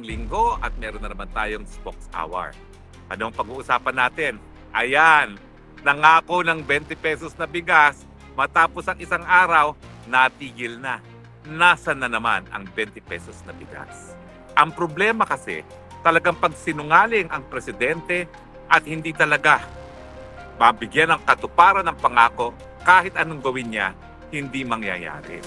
ng linggo at meron na naman tayong Spokes Hour. Anong pag-uusapan natin? Ayan, nangako ng 20 pesos na bigas, matapos ang isang araw, natigil na. Nasaan na naman ang 20 pesos na bigas? Ang problema kasi, talagang pag sinungaling ang presidente at hindi talaga mabigyan ng katuparan ng pangako, kahit anong gawin niya, hindi mangyayari.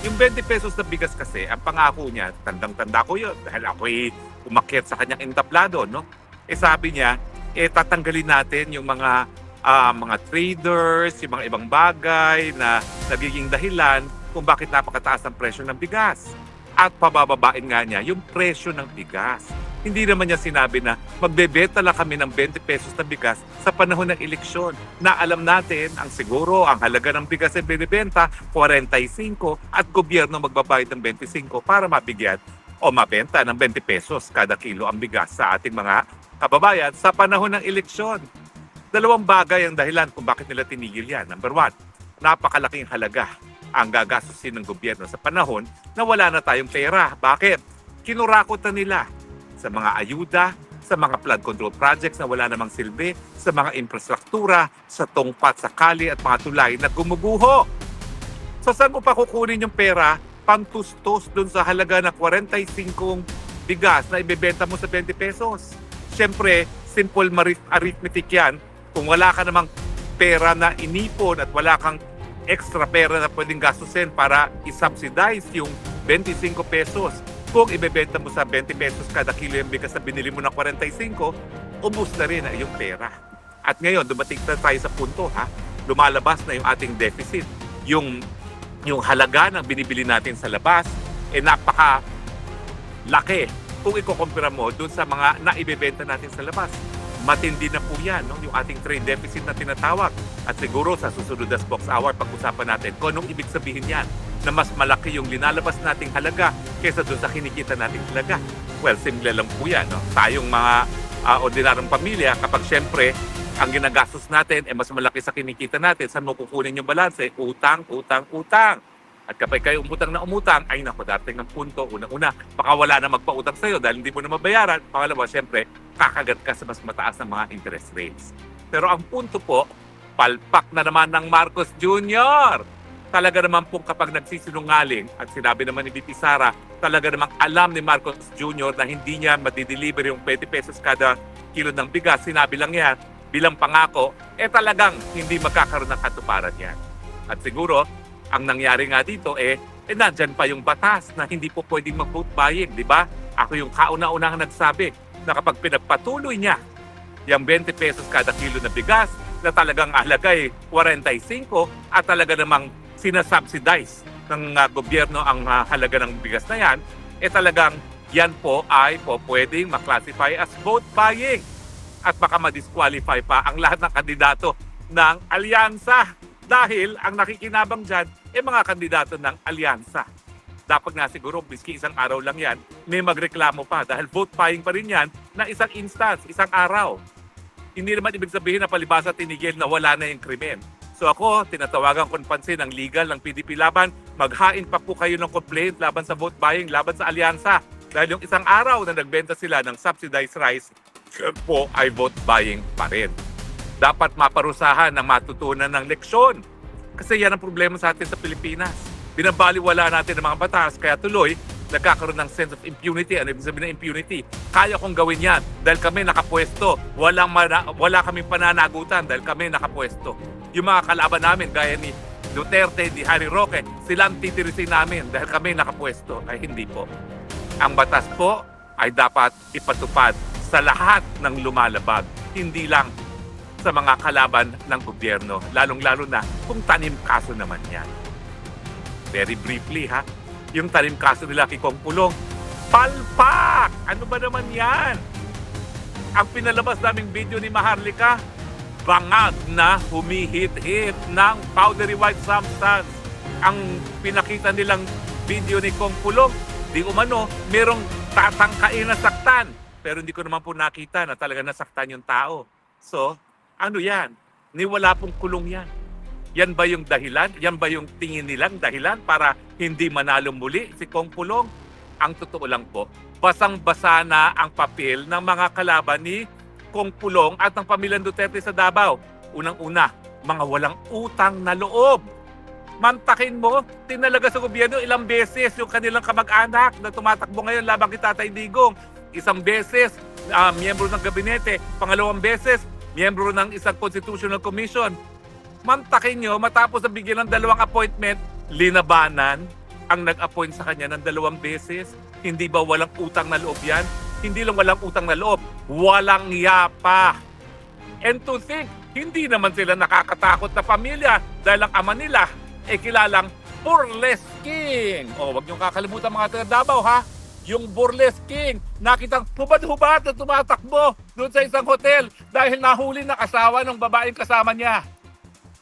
Yung 20 pesos na bigas kasi, ang pangako niya, tandang-tanda ko yun, dahil ako'y umakyat sa kanyang entablado, no? Eh sabi niya, eh tatanggalin natin yung mga ah, mga traders, yung mga ibang bagay na nagiging dahilan kung bakit napakataas ang presyo ng bigas. At pabababain nga niya yung presyo ng bigas. Hindi naman niya sinabi na magbebenta lang kami ng 20 pesos na bigas sa panahon ng eleksyon na alam natin ang siguro ang halaga ng bigas ay binibenta 45 at gobyerno magbabayad ng 25 para mabigyan o mabenta ng 20 pesos kada kilo ang bigas sa ating mga kababayan sa panahon ng eleksyon. Dalawang bagay ang dahilan kung bakit nila tinigil yan. Number one, napakalaking halaga ang gagastusin ng gobyerno sa panahon na wala na tayong pera. Bakit? Kinurakot na nila sa mga ayuda, sa mga flood control projects na wala namang silbi, sa mga infrastruktura, sa tungpat sa kali at mga tulay na gumuguho. So saan mo pa kukunin yung pera pantustos dun sa halaga na 45 bigas na ibebenta mo sa 20 pesos? Siyempre, simple arithmetic yan. Kung wala ka namang pera na inipon at wala kang extra pera na pwedeng gastusin para isubsidize yung 25 pesos. Kung ibebenta mo sa 20 pesos kada kilo yung bigas na binili mo ng 45, ubus na rin ang iyong pera. At ngayon, dumating na tayo sa punto, ha? Lumalabas na yung ating deficit. Yung, yung halaga ng binibili natin sa labas, eh napaka laki kung ikukumpira mo dun sa mga naibebenta natin sa labas. Matindi na po yan, no? yung ating trade deficit na tinatawag. At siguro sa susunod na box hour, pag-usapan natin kung anong ibig sabihin yan na mas malaki yung linalabas nating halaga kaysa doon sa kinikita nating halaga. Well, simple lang po yan. No? Tayong mga ah, ordinaryong pamilya, kapag syempre ang ginagastos natin ay mas malaki sa kinikita natin, saan mo kukunin yung balanse? Utang, utang, utang. At kapag kayo umutang na umutang, ay nako, dating ng punto, unang-una, baka wala na magpautang sa'yo dahil hindi mo na mabayaran. Pangalawa, syempre, kakagat ka sa mas mataas na mga interest rates. Pero ang punto po, palpak na naman ng Marcos Jr. Talaga naman po kapag nagsisinungaling at sinabi naman ni BP Sara, talaga namang alam ni Marcos Jr. na hindi niya madideliver yung 20 pesos kada kilo ng bigas. Sinabi lang yan bilang pangako, eh talagang hindi magkakaroon ng katuparan yan. At siguro, ang nangyari nga dito eh, eh nandyan pa yung batas na hindi po pwedeng mag-vote buying, di ba? Ako yung kauna-unang nagsabi na kapag pinagpatuloy niya yung 20 pesos kada kilo na bigas na talagang halaga ay 45 at talaga namang sinasubsidize ng ah, gobyerno ang ah, halaga ng bigas na yan, eh talagang yan po ay po pwedeng maklasify as vote buying at baka ma-disqualify pa ang lahat ng kandidato ng alyansa dahil ang nakikinabang dyan ay mga kandidato ng alyansa. Dapat nga siguro, biski isang araw lang yan, may magreklamo pa dahil vote buying pa rin yan na isang instance, isang araw. Hindi naman ibig sabihin na palibasa tinigil na wala na yung krimen. So ako, tinatawagan ko pansin ang legal ng PDP laban, maghain pa po kayo ng complaint laban sa vote buying, laban sa alyansa. Dahil yung isang araw na nagbenta sila ng subsidized rice, po ay vote buying pa rin. Dapat maparusahan ng matutunan ng leksyon. Kasi yan ang problema sa atin sa Pilipinas. Binabaliwala natin ang mga batas, kaya tuloy, nagkakaroon ng sense of impunity. Ano ibig sabihin ng impunity? Kaya kong gawin yan dahil kami nakapwesto. Walang mana- wala kaming pananagutan dahil kami nakapwesto. Yung mga kalaban namin, gaya ni Duterte, ni Harry Roque, sila ang titirisin namin dahil kami nakapwesto. Ay hindi po. Ang batas po ay dapat ipatupad sa lahat ng lumalabag, hindi lang sa mga kalaban ng gobyerno, lalong-lalo na kung tanim kaso naman yan. Very briefly ha, yung tanim kaso nila kay Kong Pulong, palpak! Ano ba naman yan? Ang pinalabas naming video ni Maharlika, bangag na humihit-hit ng powdery white substance. Ang pinakita nilang video ni Kong Pulong, di umano, merong tatangkain na saktan. Pero hindi ko naman po nakita na talaga nasaktan yung tao. So, ano yan? Ni wala pong kulong yan. Yan ba yung dahilan? Yan ba yung tingin nilang dahilan para hindi manalo muli si Kong Pulong? Ang totoo lang po, basang-basa na ang papel ng mga kalaban ni Kong Pulong at ng pamilyang Duterte sa Davao. Unang-una, mga walang utang na loob. Mantakin mo, tinalaga sa gobyerno ilang beses yung kanilang kamag-anak na tumatakbo ngayon labang kay Tatay Digong. Isang beses, ah, miyembro ng gabinete. Pangalawang beses, miyembro ng isang constitutional commission. Mantakin nyo, matapos na bigyan ng dalawang appointment, linabanan ang nag-appoint sa kanya ng dalawang beses. Hindi ba walang utang na loob yan? Hindi lang walang utang na loob, walang yapa. And to think, hindi naman sila nakakatakot na pamilya dahil ang ama nila ay kilalang Burles King. O, wag niyong kakalimutan mga taga Davao ha. Yung Burles King, nakitang hubad-hubad na tumatakbo doon sa isang hotel dahil nahuli na kasawa ng babaeng kasama niya.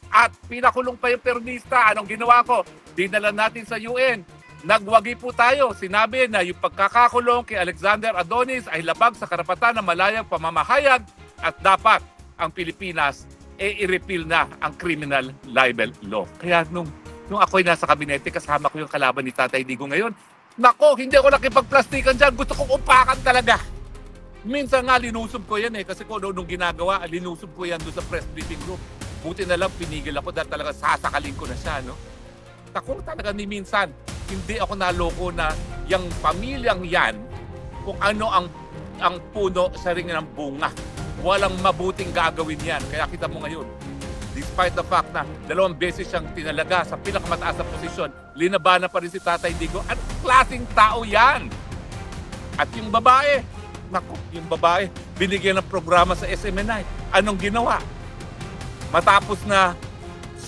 At pinakulong pa yung permista. Anong ginawa ko? Dinala natin sa UN. Nagwagi po tayo. Sinabi na yung pagkakakulong kay Alexander Adonis ay labag sa karapatan ng malayang pamamahayag at dapat ang Pilipinas e i-repeal na ang criminal libel law. Kaya nung, nung ako'y nasa kabinete, kasama ko yung kalaban ni Tatay Digo ngayon, nako, hindi ako nakipagplastikan dyan. Gusto kong upakan talaga. Minsan nga linusob ko yan eh kasi kung ano nung ginagawa, linusob ko yan doon sa press briefing room. Buti na lang pinigil ako dahil talaga sasakalin ko na siya, no? Ako talaga ni minsan, hindi ako naloko na yung pamilyang yan, kung ano ang ang puno sa ring ng bunga. Walang mabuting gagawin yan. Kaya kita mo ngayon, despite the fact na dalawang beses siyang tinalaga sa pinakamataas na posisyon, linabanan pa rin si Tatay Digo. Anong klaseng tao yan? At yung babae, naku, yung babae, binigyan ng programa sa SMNI. Anong ginawa? Matapos na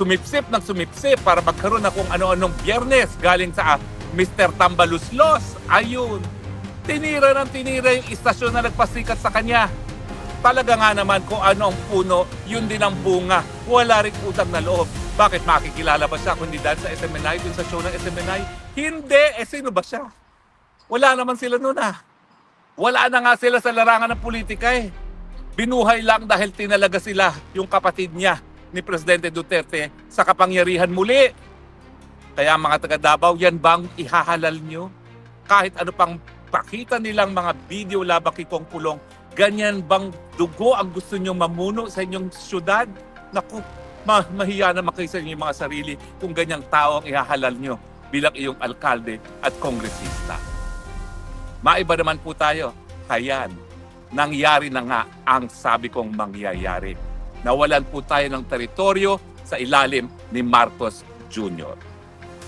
sumipsip ng sumipsip para magkaroon na kung ano-anong biyernes galing sa ah, Mr. Tambaluslos. Ayun, tinira ng tinira yung istasyon na nagpasikat sa kanya. Talaga nga naman kung ano ang puno, yun din ang bunga. Wala rin utang na loob. Bakit makikilala ba siya kundi dahil sa SMNI, dun sa show ng SMNI? Hindi! Eh, sino ba siya? Wala naman sila noon ah. Wala na nga sila sa larangan ng politika eh. Binuhay lang dahil tinalaga sila yung kapatid niya ni Presidente Duterte sa kapangyarihan muli. Kaya mga taga Davao, yan bang ihahalal nyo? Kahit ano pang pakita nilang mga video labang kay Kong Pulong, ganyan bang dugo ang gusto nyong mamuno sa inyong syudad? Naku, ma mahiya naman kayo sa inyong mga sarili kung ganyang tao ang ihahalal nyo bilang iyong alkalde at kongresista. Maiba naman po tayo. Hayan, nangyari na nga ang sabi kong mangyayari. Nawalan po tayo ng teritoryo sa ilalim ni Marcos Jr.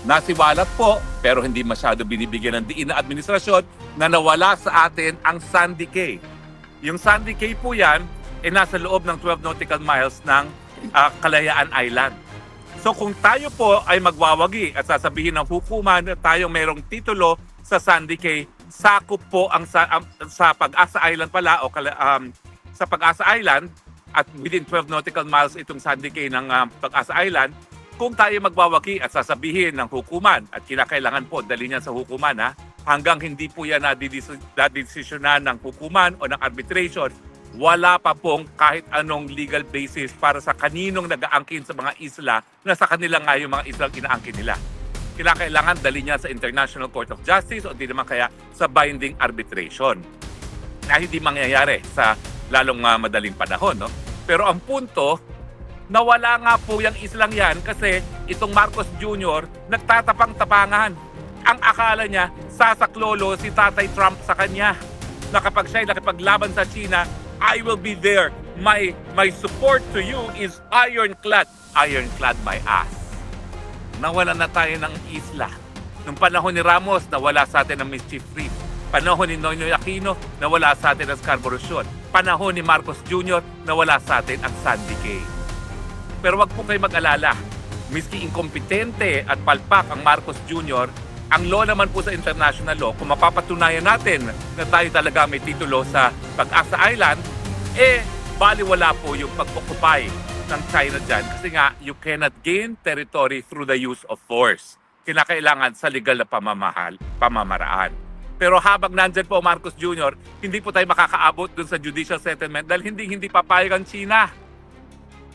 Nasiwalat po pero hindi masyado binibigyan ng diin na administrasyon na nawala sa atin ang Sandy Cay. Yung Sandy Cay po yan ay nasa loob ng 12 nautical miles ng ah, Kalayaan Island. So kung tayo po ay magwawagi at sasabihin ng hukuman na tayo mayroong titulo sa Sandy Cay, sakop po ang sa, am- sa Pag-asa Island pala o um, sa Pag-asa Island at within 12 nautical miles itong Sandy Cay ng um, Pag-asa Island, kung tayo magwawagi at sasabihin ng hukuman at kinakailangan po dali niyan sa hukuman ha, hanggang hindi po yan nadidesisyonan ng hukuman o ng arbitration, wala pa pong kahit anong legal basis para sa kaninong nag-aangkin sa mga isla na sa kanila nga yung mga islang inaangkin nila. Kinakailangan dali niya sa International Court of Justice o di naman kaya sa binding arbitration na hindi mangyayari sa lalong ah, madaling panahon. No? Pero ang punto, nawala nga po yung islang yan kasi itong Marcos Jr. nagtatapang-tapangan. Ang akala niya, sasaklolo si Tatay Trump sa kanya na kapag siya'y nakipaglaban sa China, I will be there. My, my support to you is ironclad. Ironclad my ass. Nawalan na tayo ng isla. Nung panahon ni Ramos, nawala sa atin ang Mischief Reef. Panahon ni Noynoy Aquino, nawala sa atin ang Scarborough Shoal. Panahon ni Marcos Jr., nawala sa atin ang Sandy Cay. Pero wag po kayo mag-alala. Miski inkompetente at palpak ang Marcos Jr., ang law naman po sa international law, kung mapapatunayan natin na tayo talaga may titulo sa Pag-asa Island, eh, baliwala po yung pag-occupy ng China dyan kasi nga, you cannot gain territory through the use of force. Kinakailangan sa legal na pamamahal, pamamaraan. Pero habang nandyan po Marcos Jr., hindi po tayo makakaabot dun sa judicial settlement dahil hindi hindi papayag ang China.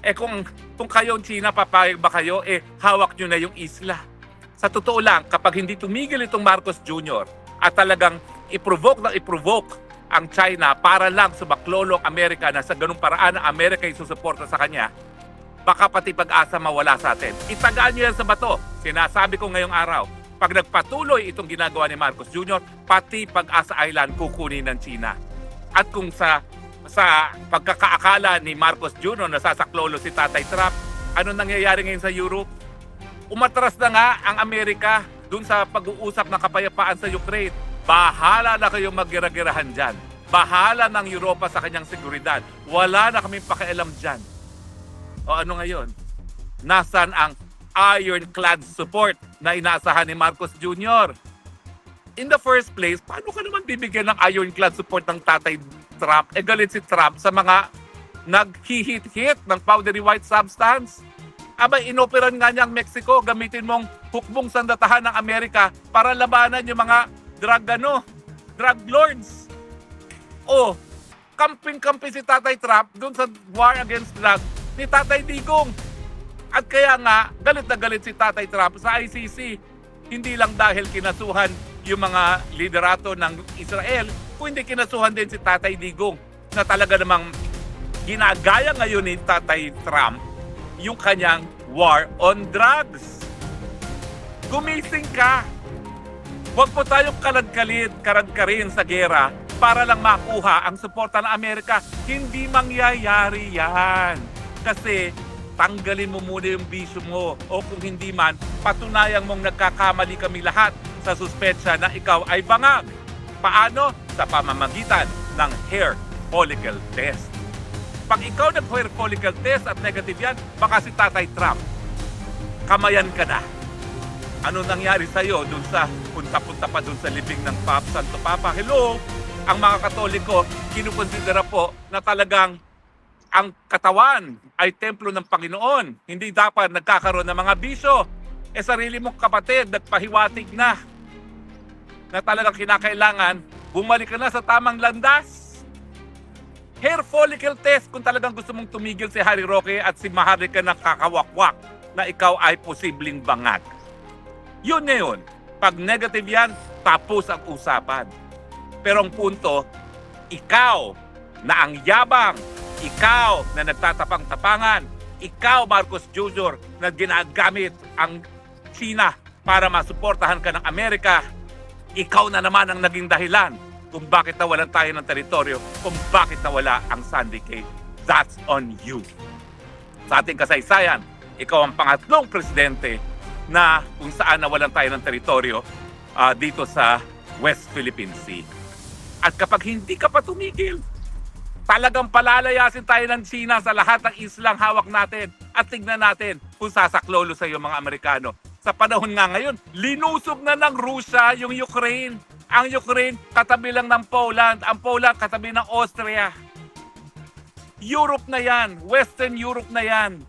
Eh kung, kung kayo ang China, papayag ba kayo, eh hawak nyo na yung isla. Sa totoo lang, kapag hindi tumigil itong Marcos Jr. at talagang i-provoke na i-provoke ang China para lang sumaklolo ang Amerika na sa ganung paraan ang Amerika yung susuporta sa kanya, baka pati pag-asa mawala sa atin. Itagaan nyo yan sa bato. Sinasabi ko ngayong araw, pag nagpatuloy itong ginagawa ni Marcos Jr., pati pag-asa island kukunin ng China. At kung sa sa pagkakaakala ni Marcos Jr. na sasaklolo si Tatay Trump, ano nangyayari ngayon sa Europe? Umatras na nga ang Amerika dun sa pag-uusap ng kapayapaan sa Ukraine. Bahala na kayong maggira-girahan dyan. Bahala ng Europa sa kanyang seguridad. Wala na kaming pakialam dyan. O ano ngayon? Nasaan ang ironclad support na inaasahan ni Marcos Jr.? In the first place, paano ka naman bibigyan ng ironclad support ng tatay Trump? E galit si Trump sa mga naghihit-hit ng powdery white substance? Abay, inoperan nga niya ang Mexico, gamitin mong hukbong sandatahan ng Amerika para labanan yung mga drug ano, drug lords. O, kamping-kampi si Tatay Trump dun sa war against drug ni Tatay Digong. At kaya nga, galit na galit si Tatay Trump sa ICC. Hindi lang dahil kinasuhan yung mga liderato ng Israel, kundi kinasuhan din si Tatay Digong na talaga namang ginagaya ngayon ni Tatay Trump yung kanyang war on drugs. Gumising ka. Huwag po tayong kaladkalid, karadkarin sa gera para lang makuha ang suporta ng Amerika. Hindi mangyayari yan. Kasi tanggalin mo muna yung bisyo mo o kung hindi man, patunayan mong nagkakamali kami lahat sa suspetsya na ikaw ay bangag. Paano? Sa pamamagitan ng hair follicle test. Pag ikaw nag-hair follicle test at negative yan, baka si Tatay Trump, kamayan ka na. Ano nangyari sa'yo dun sa punta-punta pa dun sa libing ng Pap Santo Papa? Hello? Ang mga Katoliko, kinukonsidera po na talagang ang katawan ay templo ng Panginoon. Hindi dapat nagkakaroon ng mga bisyo. E sarili mong kapatid, nagpahiwatig na na talagang kinakailangan, bumalik ka na sa tamang landas. Hair follicle test kung talagang gusto mong tumigil si Harry Roque at si Maharlika na kakawakwak na ikaw ay posibleng bangag. Yun na. Pag negative yan, tapos ang usapan. Pero ang punto, ikaw na ang yabang, ikaw na nagtatapang-tapangan, ikaw Marcos Jr. na ginagamit ang China para masuportahan ka ng Amerika, ikaw na naman ang naging dahilan kung bakit nawalan tayo ng teritoryo, kung bakit nawala ang Sandy Cay. That's on you. Sa ating kasaysayan, ikaw ang pangatlong presidente na kung saan nawalan tayo ng teritoryo ah, dito sa West Philippine Sea. At kapag hindi ka pa tumigil, talagang palalayasin tayo ng China sa lahat ng islang hawak natin at tignan natin kung sasaklolo sa iyo mga Amerikano. Sa panahon nga ngayon, linusog na ng Rusya yung Ukraine. Ang Ukraine, katabi lang ng Poland. Ang Poland, katabi ng Austria. Europe na yan. Western Europe na yan.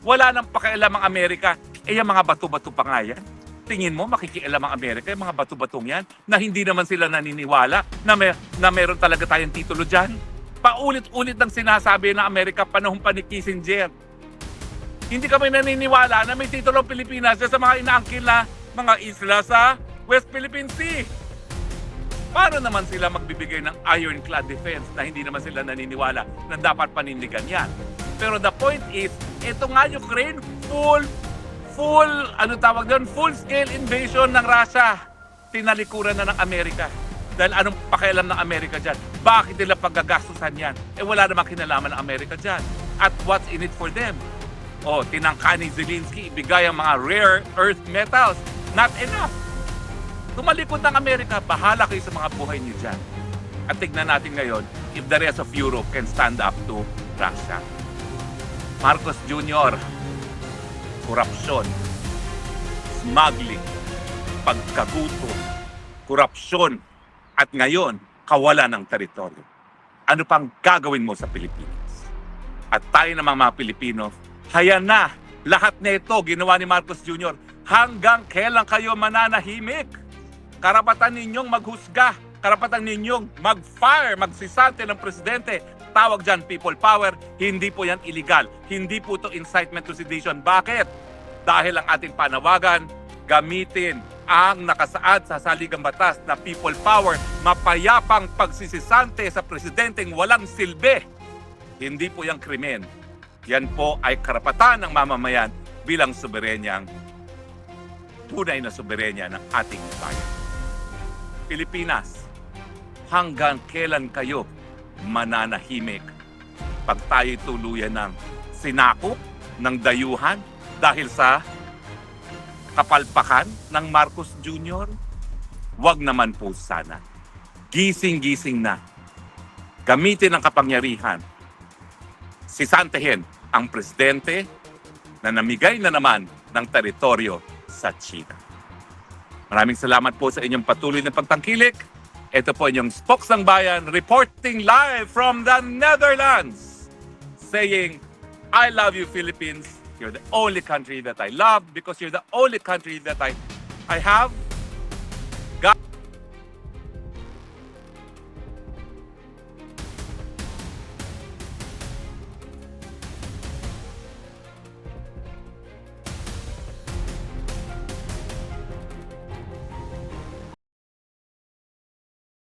Wala nang pakialam ang Amerika. Eh, yung mga bato-bato pa nga yan. Tingin mo, makikialam ang Amerika, yung mga bato-batong yan, na hindi naman sila naniniwala na, may, na meron talaga tayong titulo dyan. Paulit-ulit ng sinasabi ng Amerika panahon pa ni Kissinger. Hindi kami naniniwala na may titulo ang Pilipinas sa mga inaangkin na mga isla sa West Philippine Sea. Paano naman sila magbibigay ng ironclad defense na hindi naman sila naniniwala na dapat panindigan yan? Pero the point is, ito nga Ukraine, full, full, ano tawag doon, full scale invasion ng Russia. Tinalikuran na ng Amerika. Dahil anong pakialam ng Amerika dyan? Bakit nila paggagastusan yan? Eh wala namang kinalaman ng Amerika dyan. At what's in it for them? O, tinangka ni Zelensky ibigay ang mga rare earth metals. Not enough. Tumalikod ng Amerika, bahala kayo sa mga buhay niyo dyan. At tignan natin ngayon if the rest of Europe can stand up to Russia. Marcos Jr., korupsyon, smuggling, pagkagutom, korupsyon, at ngayon, kawalan ng teritoryo. Ano pang gagawin mo sa Pilipinas? At tayo namang mga Pilipino, haya na, lahat na ito ginawa ni Marcos Jr. Hanggang kailan kayo mananahimik? Karapatan ninyong maghusga, karapatan ninyong mag-fire, magsisante ng presidente. Tawag dyan people power, hindi po yan illegal. Hindi po to incitement to sedition. Bakit? Dahil ang ating panawagan, gamitin ang nakasaad sa saligang batas na people power, mapayapang pagsisisante sa presidenteng walang silbi. Hindi po yung krimen. Yan po ay karapatan ng mamamayan bilang soberenyang tunay na soberenya ng ating bayan. Pilipinas, hanggang kailan kayo mananahimik pag tayo tuluyan ng sinakop ng dayuhan dahil sa kapalpakan ng Marcos Jr.? Huwag naman po sana. Gising-gising na. Gamitin ang kapangyarihan. Sisantehin ang presidente na namigay na naman ng teritoryo sa China. Maraming salamat po sa inyong patuloy na pagtangkilik. Ito po inyong Spokes ng Bayan reporting live from the Netherlands saying, I love you Philippines. You're the only country that I love because you're the only country that I, I have